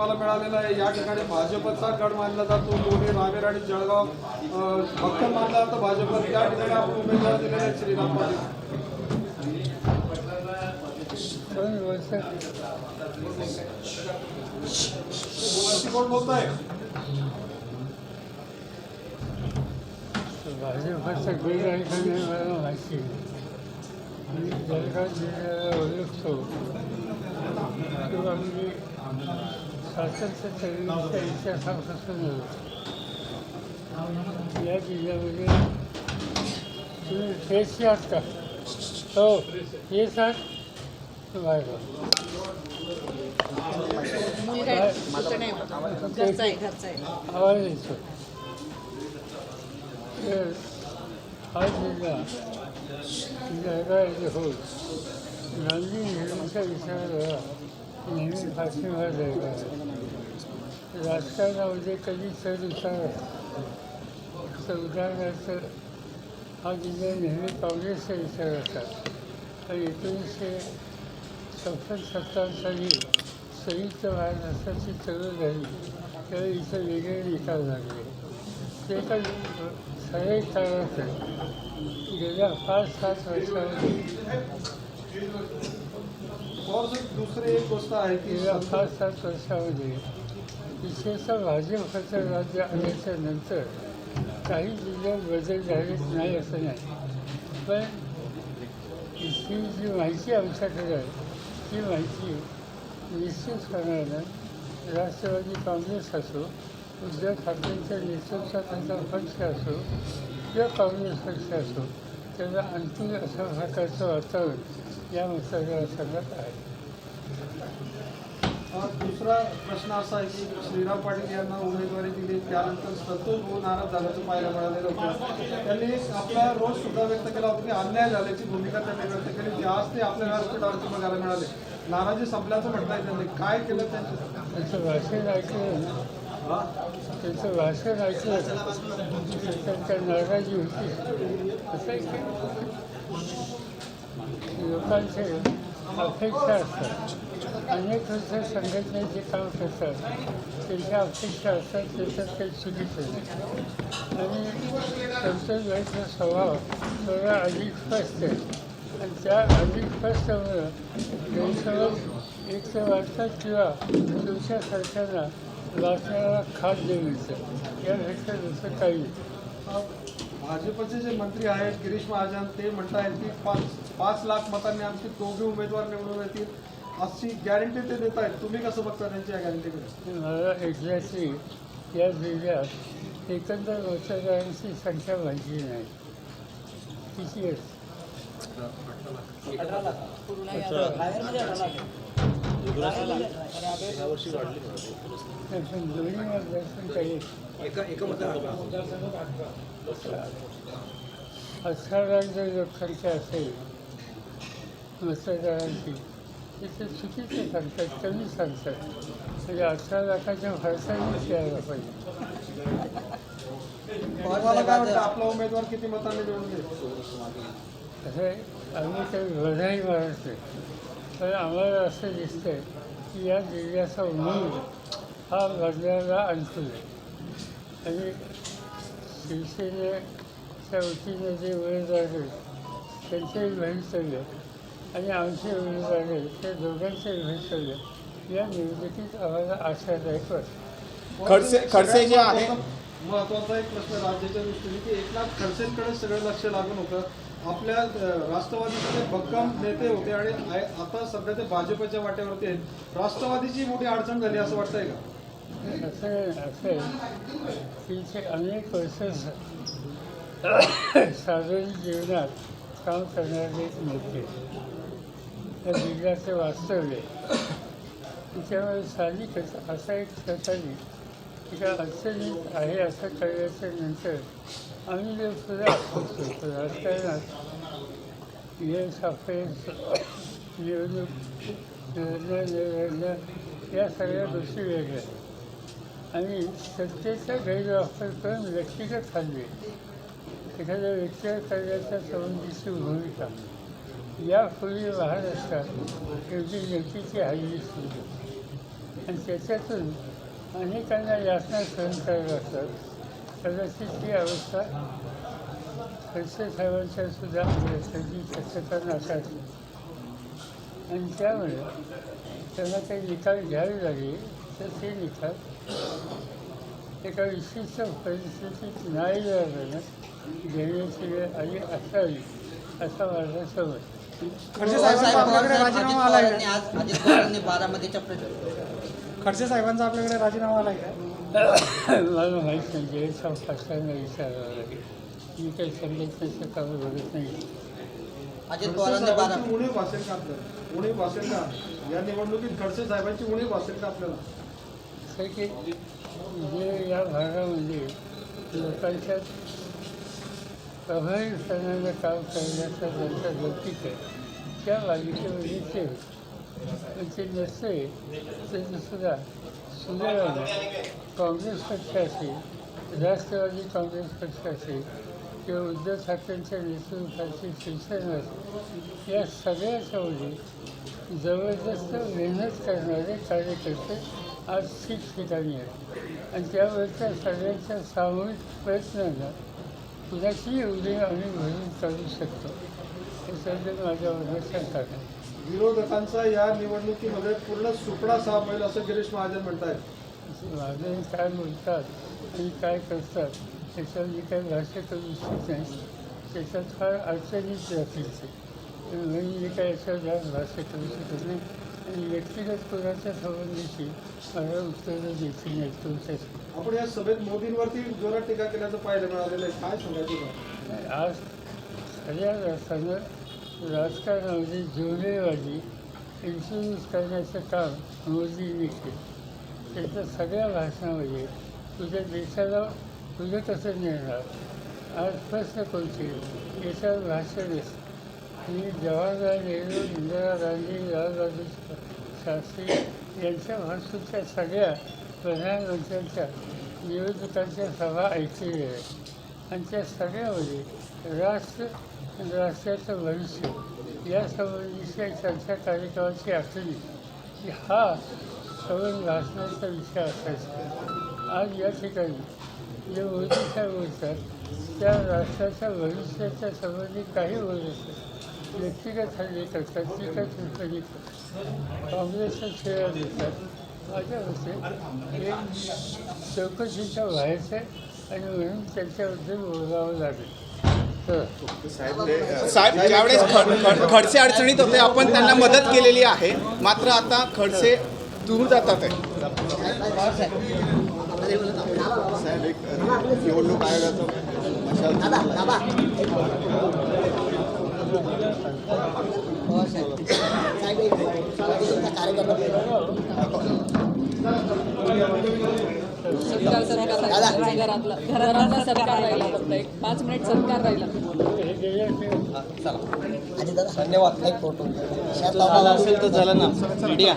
तुम्हाला मिळालेला आहे. या ठिकाणी भाजपचा गड मानला जातो. दोन्ही रावेर आणि जळगाव भक्त मानला जातो भाजप त्या ठिकाणी आपण उमेदवार दिलेले आहेत श्रीराम पाटील. वरती कोण बोलताय? भाजपचा गड आहे. माहिती मी जळगाव जिल्ह्याला ओळखतो किंवा स्वातंत्र्य चळवळीच्या इतिहासापासून या जिल्ह्यामध्ये तुम्ही फ्रेश आहात का हो येस आहात बाहेर मुलगा आहे, मुलगा नाही घरचा आहे घरचा आहे आवाज येतो तर हा जिल्हा जळगाव येथे होत गांधी नेहरूंच्या विचाराला नेहमी पाठिंबा द्यायला राजकारणामध्ये कधी चढ उतार असतो उदाहरणार्थ हा जिल्हा नेहमी काँग्रेसचा विचार असतात आणि एकोणीसशे छप्पन सत्तर साली संयुक्त महाराष्ट्राची चळवळ झाली त्यावेळी इथं वेगळे निकाल लागले ते काही सगळे कारणात गेल्या पाच सात वर्षामध्ये और दुसरी एक गोष्ट आहे की सात वर्षामध्ये विशेषतः भाजपचं राज्य आल्याच्यानंतर काही जिल्ह्यात बदल झालेच नाही असं नाही। पण ही जी माहिती आमच्याकडे आहे ती माहिती निश्चितपणानं राष्ट्रवादी काँग्रेस असो उद्धव ठाकरेंच्या नेतृत्वाचा पक्ष असो किंवा काँग्रेस पक्ष असो त्याला अंतिम अशा प्रकारचं वातावरण या मतदारसंघात आहे. दुसरा प्रश्न असा आहे की श्रीराम पाटील यांना उमेदवारी दिली त्यानंतर संतोष भाऊ नाराज झाल्याचं पाहायला मिळालेलं होतं. त्यांनी आपला रोज सुद्धा व्यक्त केला होता की अन्याय झाल्याची भूमिका त्यांनी व्यक्त केली की आज ते आपल्या व्यासपीठावरती बघायला मिळाले. नाराजी संपल्याचं म्हणताय त्यांनी. काय केलं त्यांचं त्यांचं भाषण ऐकलं त्यांचं भाषण ऐकलं त्यांच्या नाराजी होती. असं लोकांचे अपेक्षा असतात. अनेक वर्ष संघटनेचे काम करतात. त्यांच्या अपेक्षा असतात त्याच्यात काही चुकीचं नाही आणि संसद भाईचा स्वभाव थोडा अधिक स्पष्ट आहे. आणि त्या अधिक स्पष्टमुळं गैरसमज एक तर वाटतात किंवा तुमच्या सरकारला वाचण्याला खात देण्याचं यापेक्षा दुसरं काही भाजपचे जे मंत्री आहेत गिरीश महाजन ते म्हणतायत की पाच पाच लाख मतांनी आमचे दोघे उमेदवार निवडून येतील अशी गॅरंटी ते देत आहेत तुम्ही कसं बघता त्यांची या गॅरंटीकडे मला एक्झॅक्टली या जिल्ह्यात एकंदर मतदारांची संख्या माहिती नाही. किती अठरा लाख जर लोकसंख्या असेल मतदारांची तर ते चुकीचे सांगतात कमी सांगतात. म्हणजे अठरा लाखाच्या फरकानेच यायला पाहिजे आपला उमेदवार किती मतांनी असं आम्ही काही बधाई मारत नाही पण आम्हाला असं दिसतंय की या जिल्ह्याचा मूळ हा अनुकूल आहे. आणि शिवसेनेच्या वतीने जे उमेदवार आहेत त्यांचेही भवितव्य आणि आमचे उमेदवार त्या दोघांचेही भवितव्य या निवडणुकीत आम्हाला आशादायक वाटतं खडसे- खडसे जे आहे- महत्त्वाचा एक प्रश्न राज्याच्या दृष्टीने की एकनाथ खडसेंकडे सगळं लक्ष लागून होतं आपल्या राष्ट्रवादीचे भक्कम नेते होते आणि आता सध्या ते भाजपच्या वाट्यावरती आहेत राष्ट्रवादीची मोठी अडचण झाली असं वाटतंय का असं असं आहे की ते अनेक वर्ष सार्वजनिक जीवनात काम करणारे नेते त्या जिल्ह्याचे वास्तव्य. आहे. त्याच्यामुळे साहजिकच असा एक प्रसंगी की त्या अडचणीत आहे असं कळल्याच्या नंतर आम्ही जे पुढे असतो राजकारणात यश अपयश निवडणूक निर्णय निर्णय या सगळ्या गोष्टी वेगळ्या. आणि सत्तेचा गैरवापर करून व्यक्तिगत हल्ले एखाद्या व्यक्तीला करण्याच्या संबंधीची भूमिका. या यापूर्वी महाराष्ट्रात शेवटी व्यक्तीची हल्ली सुरू आणि त्याच्यातून अनेकांना यातना सहन कराव्या लागतात. कदाचित ही अवस्था खडसे साहेबांच्या सुद्धा असण्याची शक्यता नाकारली आणि त्यामुळे त्यांना काही निकाल घ्यावे लागले तर ते निकाल एका विशिष्ट परिस्थितीत नाही झाल्यानं घेण्याची वेळ आली असावी असा माझा समज खडसे साहेबांचा आपल्याकडे राजीनामा आला आहे आज अजित पवारांनी बारामतीच्या प्रचार खडसे साहेबांचा आपल्याकडे राजीनामा आला आहे मला माहीत नाही विचारावं लागेल. मी काही संघटनेचं काम बघत नाही. अजित पवारांनी बारा साहेबांची उणीव भासेल का आपल्याला? उणीव भासेल का? या निवडणुकीत खडसे साहेबांची उणीव भासेल का आपल्याला? असं की जे या भागामध्ये लोकांच्या प्रभावीपणानं काम करण्याचा त्यांचा लौकिक आहे त्या बालिकेमध्ये ते पण ते नसते तरी सुद्धा सुदैवाने काँग्रेस पक्ष राष्ट्रवादी काँग्रेस पक्ष किंवा उद्धव ठाकरेंच्या नेतृत्वाची शिवसेना या सगळ्याच्या सगळ्याच्यामध्ये जबरदस्त मेहनत करणारे कार्यकर्ते आज ठिकठिकाणी आहेत. आणि त्यावरच्या सगळ्यांच्या सामूहिक प्रयत्नांना कुणाची एवढी आम्ही भरून काढू शकतो याच्याबद्दल माझ्यावर शंका नाही विरोधकांचा या निवडणुकीमध्ये पूर्ण सुपडा साफ होईल असं गिरीश महाजन म्हणतायत. माझे काय बोलतात आणि काय करतात त्याच्यावर मी काही भाष्य करू इच्छित नाही. त्याच्यात फार अडचणीच ते. म्हणून मी काही याच्यावर जास्त भाष्य करू शकत नाही. आणि व्यक्तिगत कोणाच्या संबंधीची मला उत्तरं देतील नाही तुमच्यासाठी आपण या सभेत मोदींवरती जोरात टीका केल्याचं पाहायला मिळालेलं आहे. काय सांगायचं आज सगळ्या अर्थानं राजकारणामध्ये जोडेवादी इन्शुरन्स करण्याचं काम मोदींनी केलं. त्याच्या सगळ्या भाषणामध्ये तुझ्या देशाला तुझं कसं नेणार आज प्रश्न कोणते? देशात भाषण आणि जवाहरलाल नेहरू इंदिरा गांधी लालबहादूर शास्त्री यांच्या भाषेच्या सगळ्या प्रधानमंत्र्यांच्या निवडणुकांच्या सभा ऐकलेल्या आहे आणि त्या सगळ्यामध्ये राष्ट्र राष्ट्राचं भविष्य या संबंधीच्या चर्चा कार्यक्रमाची आखणी की हा सवन भाषणाचा विषय असायचा. आज या ठिकाणी जे मोदी साहेब बोलतात त्या राष्ट्राच्या भविष्याच्या संबंधी काही बोलत नाही व्यक्तिगत हल्ले करतात टीका टिप्पणी करतात. काँग्रेसच्या खेळ देतात माझ्या मते हे चौकशीच्या आहे आणि म्हणून त्याच्याबद्दल बोलावं लागेल तर साहेब ज्यावेळेस खड- खड- खडसे अडचणीत होते आपण त्यांना मदत केलेली आहे मात्र आता खडसे दूर जातात आहे साहेब एक निवडणूक आयोगाचं अशा पवार साहेब साहेब एक तुमचा कार्यकर्ता सत्कार सत्कार राहिला घरातला घरातला सत्कार राहिला फक्त एक पाच मिनिट राहिला. धन्यवाद. एक फोटो झालं असेल तर झालं ना. मीडिया